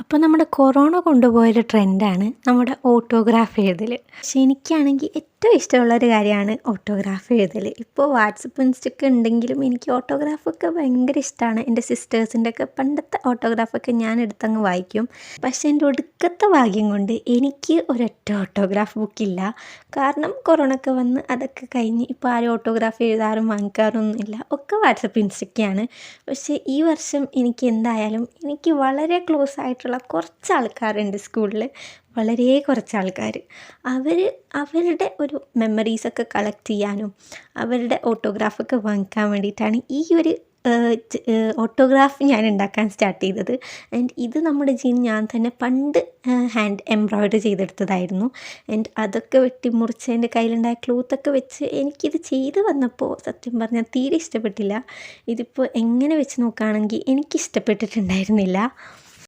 അപ്പോൾ നമ്മുടെ കൊറോണ കൊണ്ടുപോയൊരു ട്രെൻഡാണ് നമ്മുടെ ഓട്ടോഗ്രാഫ് എഴുതൽ പക്ഷെ എനിക്കാണെങ്കിൽ ഏറ്റവും ഇഷ്ടമുള്ളൊരു കാര്യമാണ് ഓട്ടോഗ്രാഫ് എഴുതൽ ഇപ്പോൾ വാട്സപ്പ് ഇൻസ്റ്റൊക്കെ ഉണ്ടെങ്കിലും എനിക്ക് ഓട്ടോഗ്രാഫൊക്കെ ഭയങ്കര ഇഷ്ടമാണ് എന്റെ സിസ്റ്റേഴ്സിന്റെ ഒക്കെ പണ്ടത്തെ ഓട്ടോഗ്രാഫൊക്കെ ഞാൻ എടുത്തങ്ങ് വായിക്കും. പക്ഷേ എന്റെ ഒടുക്കത്തെ ഭാഗ്യം കൊണ്ട് എനിക്ക് ഒരൊറ്റ ഓട്ടോഗ്രാഫ് ബുക്കില്ല കാരണം കൊറോണ ഒക്കെ വന്ന് അതൊക്കെ കഴിഞ്ഞ് ഇപ്പോൾ ആരും ഓട്ടോഗ്രാഫ് എഴുതാറും വാങ്ങിക്കാറൊന്നുമില്ല ഒക്കെ വാട്സപ്പ് ഇൻസ്റ്റൊക്കെയാണ് പക്ഷേ ഈ വർഷം എനിക്ക് എന്തായാലും എനിക്ക് വളരെ ക്ലോസ് ആയിട്ടുള്ള കുറച്ച് ആൾക്കാരുണ്ട് സ്കൂളിൽ വളരെ കുറച്ച് ആൾക്കാർ അവർ അവരുടെ ഒരു മെമ്മറീസൊക്കെ കളക്ട് ചെയ്യാനും അവരുടെ ഓട്ടോഗ്രാഫൊക്കെ വാങ്ങിക്കാൻ വേണ്ടിയിട്ടാണ് ഈ ഒരു ഓട്ടോഗ്രാഫ് ഞാൻ ഉണ്ടാക്കാൻ സ്റ്റാർട്ട് ചെയ്തത്. ആൻഡ് ഇത് നമ്മുടെ ജീൻ ഞാൻ തന്നെ പണ്ട് ഹാൻഡ് എംബ്രോയ്ഡറി ചെയ്തെടുത്തതായിരുന്നു. ആൻഡ് അതൊക്കെ വെട്ടി മുറിച്ച് എന്റെ കയ്യിലുണ്ടായ ക്ലോത്തൊക്കെ വെച്ച് എനിക്കിത് ചെയ്ത് വന്നപ്പോൾ സത്യം പറഞ്ഞാൽ തീരെ ഇഷ്ടപ്പെട്ടില്ല. ഇതിപ്പോൾ എങ്ങനെ വെച്ച് നോക്കുകയാണെങ്കിൽ എനിക്ക് ഇഷ്ടപ്പെട്ടിട്ടുണ്ടായിരുന്നില്ല